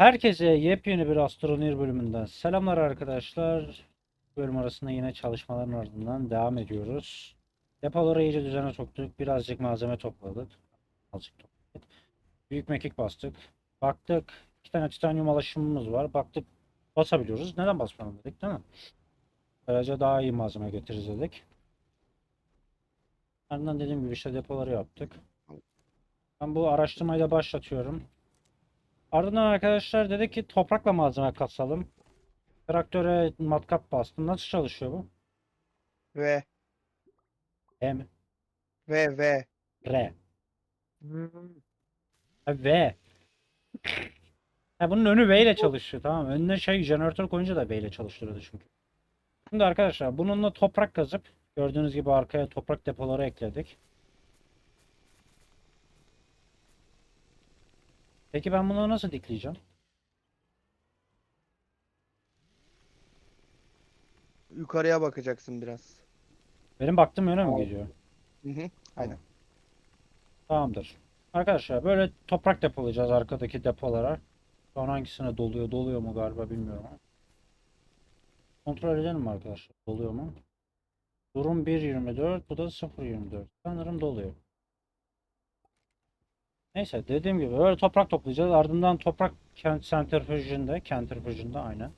Herkese yepyeni bir Astroneer bölümünden selamlar arkadaşlar. Bölüm arasında yine çalışmaların ardından devam ediyoruz. Depoları iyice düzene soktuk. Birazcık malzeme topladık. Azıcık topladık. Büyük mekik bastık. Baktık. iki tane titanyum alaşımımız var. Baktık basabiliyoruz. Neden basmayalım dedik değil mi? Böylece daha iyi malzeme getiririz dedik. Ardından dediğim gibi işte depoları yaptık. Ben bu araştırmayı da başlatıyorum. Ardından arkadaşlar dedi ki toprakla malzeme kasalım. Traktöre matkap bastım. Nasıl çalışıyor bu? Ve E mi? ve ve. R. Ha, V. Ha, bunun önü V ile çalışıyor tamam? Önüne şey jeneratör koyunca da V ile çalıştırıyordu çünkü. Şimdi arkadaşlar bununla toprak kazıp gördüğünüz gibi arkaya toprak depoları ekledik. Peki ben bunu nasıl dikleyeceğim? Yukarıya bakacaksın biraz. Benim baktığım yöne mi gidiyor? Hı hı. Aynen. Tamamdır. Arkadaşlar böyle toprak depolayacağız arkadaki depolara. An hangisine doluyor? Doluyor mu galiba bilmiyorum. Kontrol edelim mi arkadaşlar? Doluyor mu? Durum 1.24 bu da 0.24. Sanırım doluyor. Neyse dediğim gibi böyle toprak toplayacağız. Ardından toprak kent sentrifüjünde, kentrifüjünde aynen.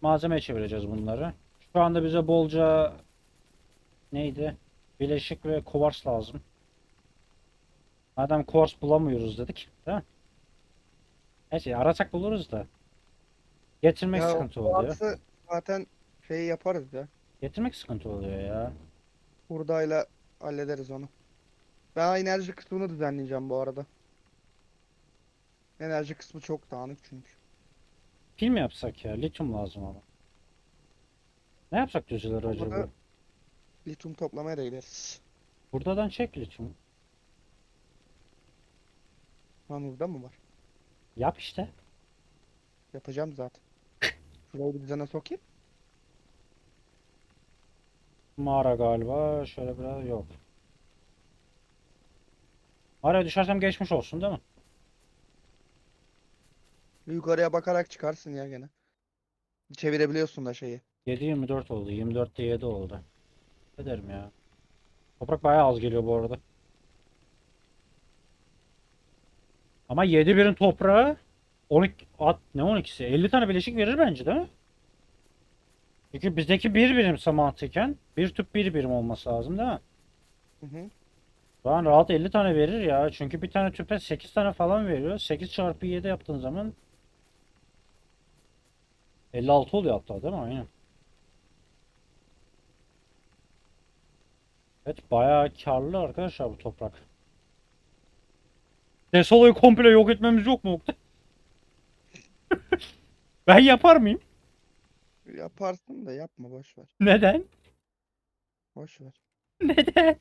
Malzemeye çevireceğiz bunları. Şu anda bize bolca neydi? Bileşik ve kovars lazım. Madem kuvars bulamıyoruz dedik. Değil mi? Neyse arasak buluruz da. Getirmek Ya, sıkıntı oluyor. zaten şey yaparız ya. Getirmek sıkıntı oluyor ya. Hurdayla hallederiz onu. Ben enerji kısmını düzenleyeceğim bu arada. Enerji kısmı çok dağınık çünkü. Pil mi yapsak ya? Lityum lazım ama. Ne yapsak düzeleri Burada- acaba? Lityum toplamaya da gideriz. Buradan çek lityum. Lan burada mı var? Yap işte. Yapacağım zaten. Şurayı bir düzene sokayım. Mağara galiba. Şöyle biraz yok. Mağaraya düşersem geçmiş olsun değil mi? Yukarıya bakarak çıkarsın ya gene. Çevirebiliyorsun da şeyi. 7-24 oldu. 24'te 7 oldu. Ederim ya. Toprak bayağı az geliyor bu arada. Ama 7 birin toprağı 12 at ne 12'si? 50 tane bileşik verir bence değil mi? Çünkü bizdeki bir birimse mantıken bir tüp bir birim olması lazım değil mi? Hı hı. Şu an rahat 50 tane verir ya. Çünkü bir tane tüpe 8 tane falan veriyor. 8 çarpı 7 yaptığın zaman 56 oluyor hatta değil mi? Aynen. Evet bayağı karlı arkadaşlar bu toprak. Desolo'yu komple yok etmemiz yok mu Oktay? Ben yapar mıyım? Yaparsın da yapma boş ver. Neden? Boş ver. Neden?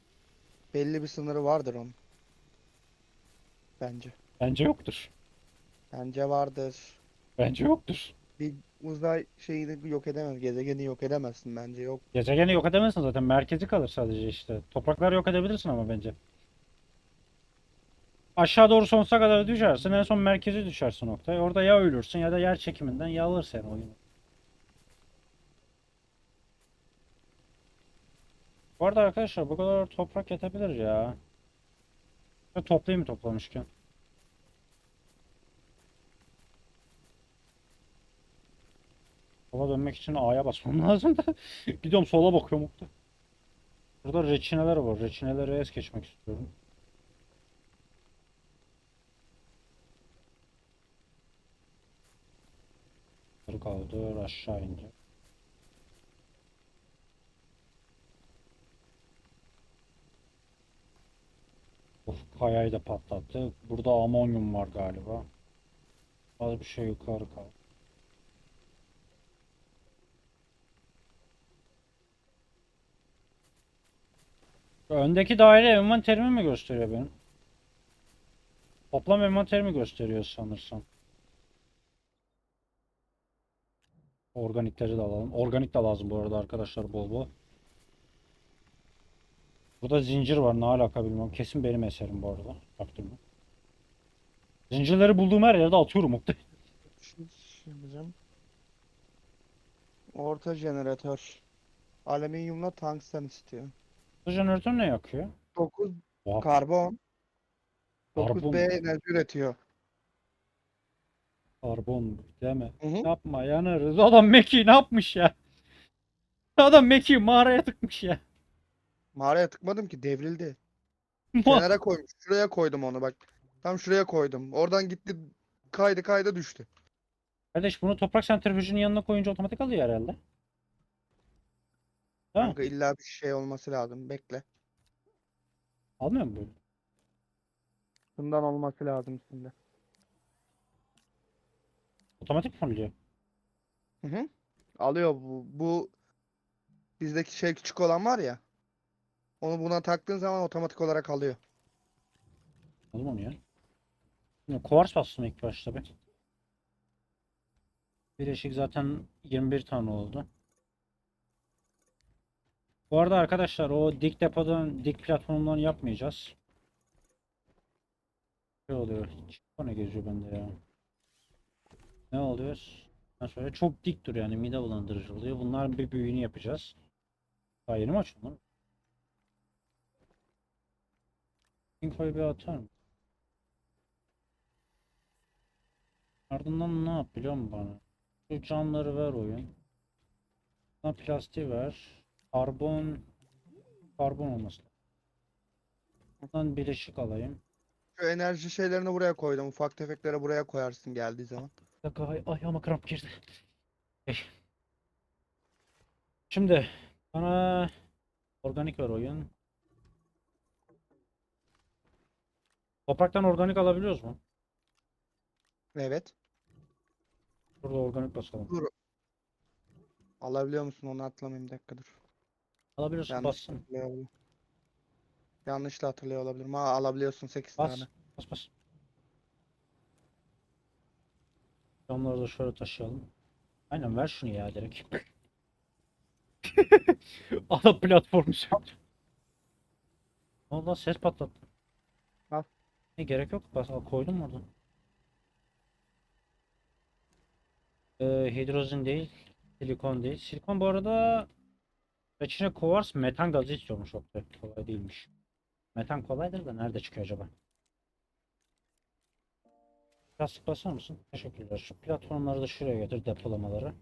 Belli bir sınırı vardır onun. Bence. Bence yoktur. Bence vardır. Bence yoktur. Bir uzay şeyini yok edemez, gezegeni yok edemezsin bence yok. Gezegeni yok edemezsin zaten. Merkezi kalır sadece işte. Toprakları yok edebilirsin ama bence. Aşağı doğru sonsuza kadar düşersin. En son merkeze düşersin Oktay. Orada ya ölürsün ya da yer çekiminden ya alır seni oyunu. Bu arada arkadaşlar bu kadar toprak yetebilir ya. Ve toplayayım mı toplamışken? Sola dönmek için A'ya basmam lazım da. Gidiyorum sola bakıyorum. Burada reçineler var. Reçinelere es geçmek istiyorum. Yukarı kaldı. Aşağı indi. Kayayı da patlattı. Burada amonyum var galiba. Az bir şey yukarı kaldı. Öndeki daire envanterimi mi gösteriyor benim? Toplam envanterimi gösteriyor sanırsam. Organikleri de alalım. Organik de lazım bu arada arkadaşlar bol bol. Burada zincir var ne alaka bilmiyorum. Kesin benim eserim bu arada. Baktım mı? Zincirleri bulduğum her yerde atıyorum. Oktay. Hiç yapacağım. Orta jeneratör. Alüminyumla tungsten istiyor. Bu jeneratör ne yakıyor? 9 Oha, karbon. Karbon 9 B enerji üretiyor. karbon deme. Hı hı. Yapma yanarız. Adam Meki'yi ne yapmış ya? Adam Meki'yi mağaraya tıkmış ya. Mağaraya tıkmadım ki devrildi. Kenara koymuş. Şuraya koydum onu bak. Tam şuraya koydum. Oradan gitti kaydı kayda düştü. Kardeş bunu toprak sentrifüjünün yanına koyunca otomatik alıyor herhalde. Mi? Kanka illa bir şey olması lazım. Bekle. Almıyor mu böyle? Bundan olması lazım şimdi. Otomatik mi alıyor? Hı hı. Alıyor bu. Bu bizdeki şey küçük olan var ya. Onu buna taktığın zaman otomatik olarak alıyor. Onu ya. Şimdi Kuvars bastım ilk başta bir. Bileşik zaten 21 tane oldu. Bu arada arkadaşlar o dik depodan, dik platformdan yapmayacağız. Ne oluyor? O ne geziyor bende ya? Ne oluyor? Ben şöyle çok dik duruyor yani mide bulandırıcı oluyor. Bunların bir büyüğünü yapacağız. Daha yeni mi açıldı lan? Infoyu bir atar mı? Ardından ne yap biliyor musun bana? Şu camları ver oyun. Buna plastiği ver. Karbon karbon olması. Buradan bileşik alayım. Şu enerji şeylerini buraya koydum. Ufak tefekleri buraya koyarsın geldiği zaman. Bir dakika ay, ayağıma kramp girdi. Ey. Şimdi bana organik ver oyun. Topraktan organik alabiliyoruz mu? Evet. Burada organik basalım. Alabiliyor musun onu atlamayayım bir dakika dur. Alabiliyorsun Yanlış bassın. hatırlıyor olabilirim. Yanlış da hatırlıyor olabilirim. Ha alabiliyorsun 8 Bas. tane. Bas bas. Camları da şöyle taşıyalım. Aynen ver şunu ya direkt. Adam platformu söktü. Valla ses patlattı. Ne gerek yok. Bas koydum orada. Ee, hidrozin değil. Silikon değil. Silikon bu arada içine kovars metan gazı istiyormuş çok da kolay değilmiş. Metan kolaydır da nerede çıkıyor acaba? Plastik basar mısın? Teşekkürler. Şu platformları da şuraya getir depolamaları.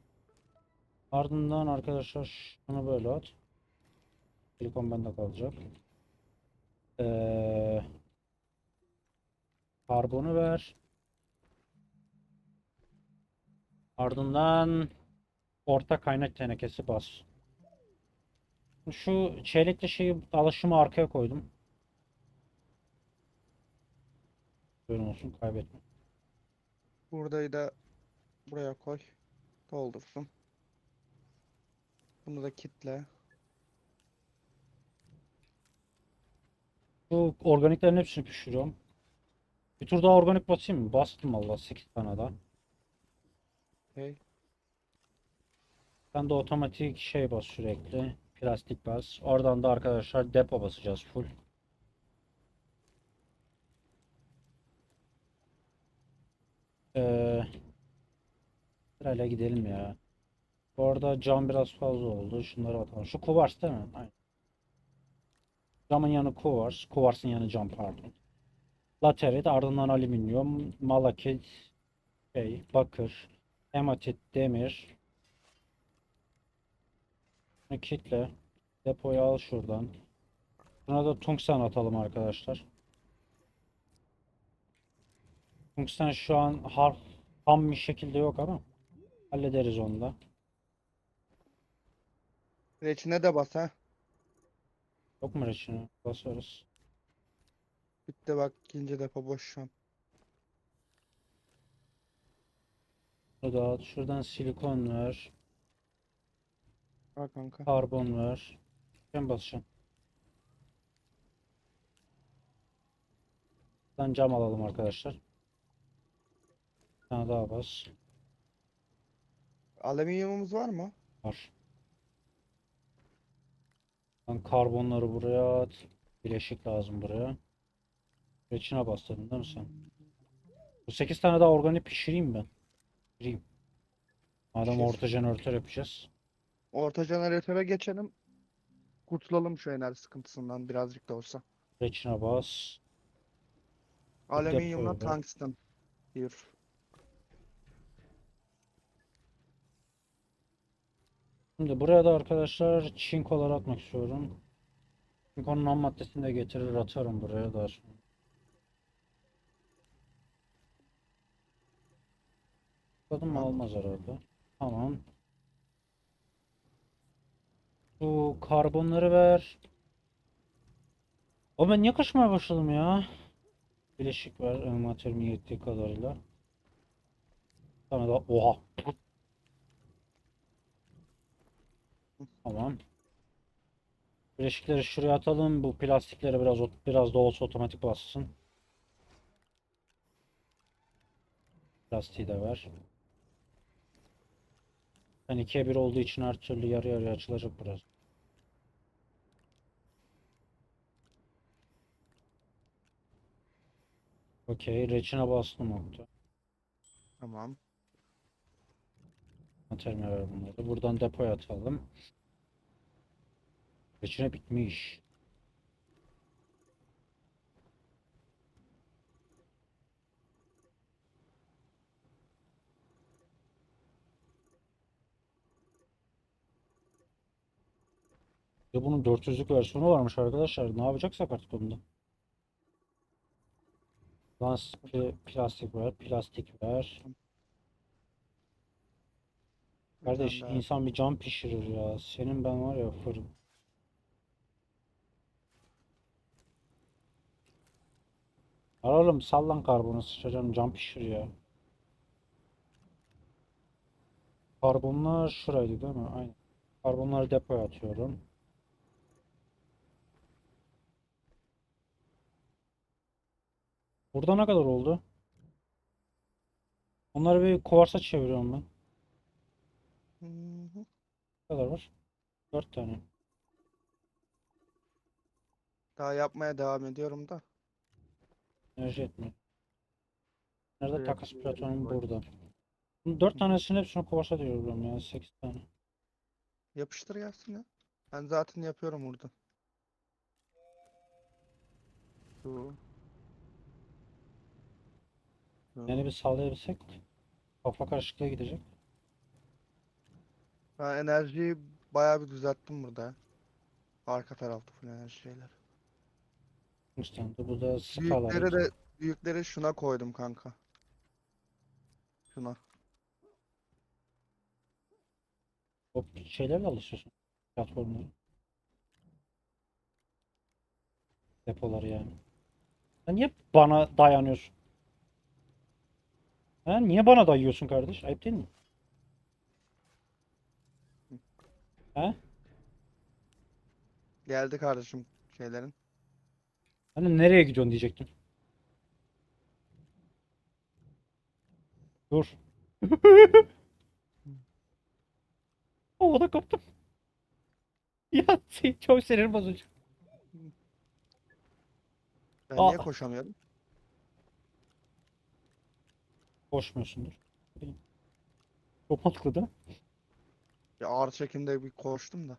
Ardından arkadaşlar şunu böyle at. Silikon bende kalacak. Ee, karbonu ver. Ardından orta kaynak tenekesi bas. Şu çeyrekli şeyi alışımı arkaya koydum. Böyle olsun kaybetme. Burayı da buraya koy. Doldursun. Bunu da kitle. Bu organiklerin hepsini pişiriyorum. Bir tur daha organik basayım mı? Bastım valla 8 tane daha. Okay. Ben de otomatik şey bas sürekli. Plastik bas. Oradan da arkadaşlar depo basacağız full. Ee, sırayla gidelim ya. Bu arada cam biraz fazla oldu. Şunları atalım. Şu kuvars değil mi? Aynen. Camın yanı kuvars. Kuvarsın yanı cam pardon. Laterit ardından alüminyum, malakit, şey, bakır, hematit, demir. Bunu kitle. Depoyu al şuradan. Buna da tungsten atalım arkadaşlar. Tungsten şu an har ham bir şekilde yok ama hallederiz onu da. Reçine de bas ha. Yok mu reçine? Basarız. Bitti bak ikinci depo boş şu an. Bunu da at. Şuradan silikon ver. Al kanka. Karbon ver. Ben basacağım. Buradan cam alalım arkadaşlar. Bir tane daha bas. Alüminyumumuz var mı? Var. Ben karbonları buraya at. Bileşik lazım buraya. Reçine bastırdın değil mi sen? Bu 8 tane daha organik pişireyim ben. Gireyim. Madem Şey- orta jeneratör yapacağız. Orta jeneratöre geçelim. Kurtulalım şu enerji sıkıntısından birazcık da olsa. Reçine bas. Alüminyumla depoyu tungsten. Bir. Şimdi buraya da arkadaşlar çinkolar atmak istiyorum. Çinkonun ham maddesini de getirir atarım buraya daha mı almaz herhalde. Tamam. Bu karbonları ver. O ben niye kaçmaya başladım ya? Bileşik ver envanterimin yettiği kadarıyla. Tane daha. Oha. Tamam. Bileşikleri şuraya atalım. Bu plastikleri biraz biraz da olsa otomatik bassın. Plastiği de ver. Yani ikiye bir olduğu için her türlü yarı yarıya açılacak biraz. Okey, reçine bastım nokta. Tamam. Materyal bunları. Buradan depoya atalım. Reçine bitmiş. Ya bunun 400'lük versiyonu varmış arkadaşlar. Ne yapacaksak artık onda. Plastik ver, plastik ver. Kardeş daha. insan bir cam pişirir ya. Senin ben var ya fırın. Al oğlum sallan karbonu sıçacağım cam pişir ya. Karbonlar şuraydı değil mi? Aynen. Karbonları depoya atıyorum. Burada ne kadar oldu? Onları bir kuvarsa çeviriyorum ben. Hı hı. Ne kadar var? 4 tane. Daha yapmaya devam ediyorum da. Enerji etmiyor. Nerede Şuraya takas bir platonum koy. burada. Bunun 4 tanesini hepsini kuvarsa diyorum ya 8 tane. Yapıştır gelsin ya. Ben zaten yapıyorum burada. Şu. Yani bir sağlayabilsek kafa karışıklığı gidecek. Ben enerjiyi bayağı bir düzelttim burada. Arka tarafta full enerji şeyler. İşte bu da skala. Büyükleri de büyükleri şuna koydum kanka. Şuna. O şeylerle alışıyorsun. Platformları. Depoları yani. Sen niye bana dayanıyorsun? Ha, niye bana dayıyorsun kardeş? Ayıp değil mi? Ha? Geldi kardeşim şeylerin. Hani nereye gidiyorsun diyecektim. Dur. Havada kaptım. Ya çok sinir bozucu. Ben Aa. niye koşamıyorum? Koşmuyorsundur. Çok mantıklı değil mi? Ya ağır çekimde bir koştum da.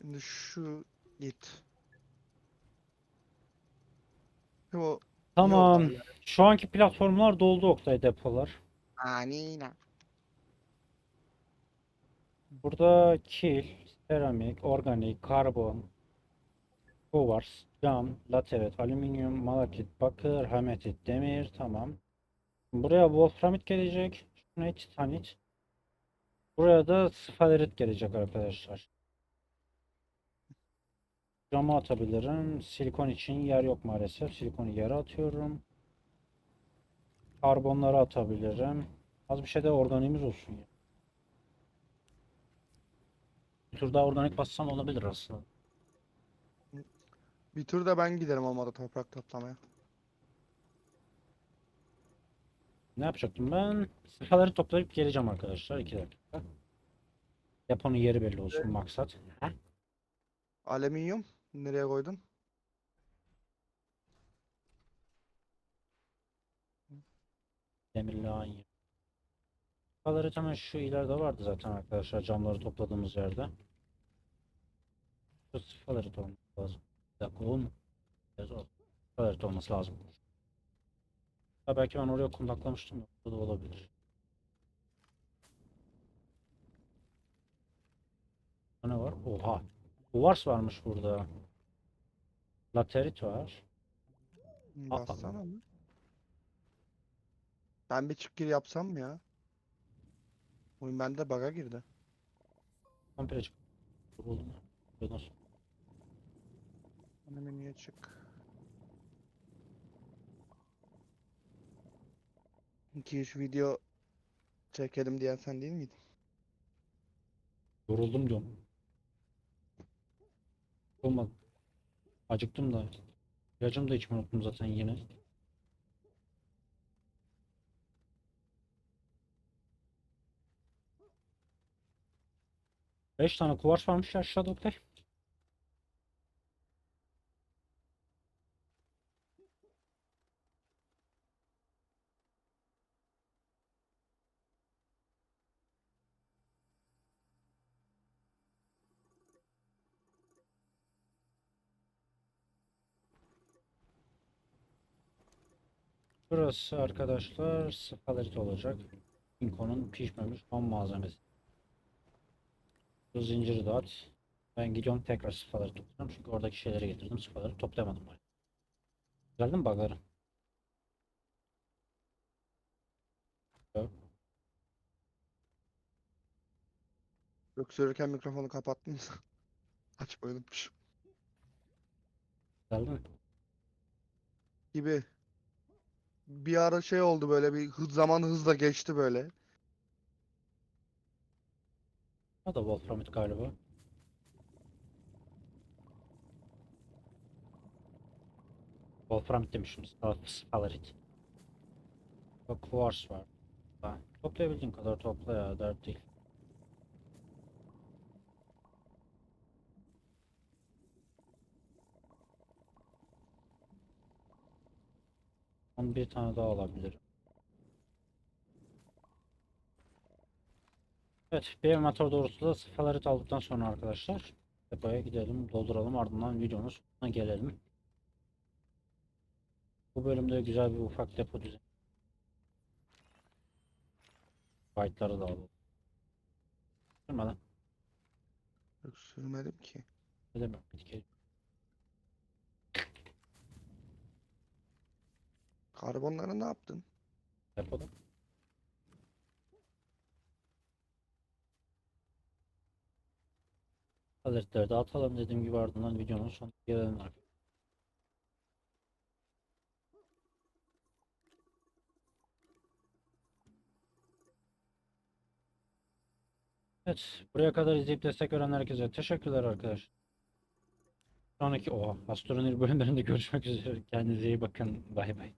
Şimdi şu git. Şu Tamam. Yok, Şu anki platformlar doldu Oktay depolar. Anina. Burada kil, seramik, organik, karbon, kuvars, cam, laterit, alüminyum, malakit, bakır, hametit, demir. Tamam. Buraya wolframit gelecek. Şuna titanit. Buraya da sfalerit gelecek arkadaşlar. Camı atabilirim. Silikon için yer yok maalesef. Silikonu yere atıyorum. Karbonları atabilirim. Az bir şey de organiğimiz olsun ya. Bir tur daha organik bassam olabilir aslında. Bir tur da ben giderim olmadı toprak toplamaya. Ne yapacaktım ben? Sıfaları toplayıp geleceğim arkadaşlar. 2 dakika. Deponun yeri belli olsun maksat. Heh. Alüminyum nereye koydun? Demirli aynı. Palaret hemen şu ileride vardı zaten arkadaşlar camları topladığımız yerde. Şu palaret olması lazım. Bir dakika o mu? Evet o. Palaret olması lazım. Ha, belki ben oraya kundaklamıştım. Bu da olabilir. Ne var? Oha. Uvars varmış burada. Laterit var. Bassana mı? Ben bir çık gir yapsam mı ya? Oyun bende bug'a girdi. Komple çık. Buldum. Bu Nasıl? Hani menüye çık. 2-3 video çekelim diyen sen değil miydin? Yoruldum diyorum. Olmadı. Acıktım da. İlacımı da içmeyi unuttum zaten yine. Beş tane kuvars varmış ya aşağıda Oktay. Burası arkadaşlar spalet olacak. Inko'nun pişmemiş ham malzemesi. Bu zinciri de at. Ben gidiyorum tekrar spaları toplayacağım çünkü oradaki şeyleri getirdim. Spaları toplayamadım. buraya. Geldi mi bug'ları? Yok. Öksürürken mikrofonu kapattınız. Açmayı unutmuşum. Geldi mi? Gibi. Bir ara şey oldu böyle bir hız, zaman hızla geçti böyle. O da Wolframit galiba. Wolframit demişim. Spa- Spalarit. Bak Quartz var. Ha, kadar topla ya dert değil. Son bir tane daha alabilirim. Evet, bir motor doğrusu da sıfırları aldıktan sonra arkadaşlar depoya gidelim, dolduralım ardından videonun sonuna gelelim. Bu bölümde güzel bir ufak depo düzen. Byte'ları da alalım. Durmadan. Öksürmedim ki. Ne demek Karbonları ne yaptın? Depoda. Alertleri de atalım dediğim gibi ardından videonun sonuna gelelim arkadaşlar. Evet, buraya kadar izleyip destek veren herkese teşekkürler arkadaşlar. Sonraki oha, Astronir bölümlerinde görüşmek üzere. Kendinize iyi bakın. Bay bay.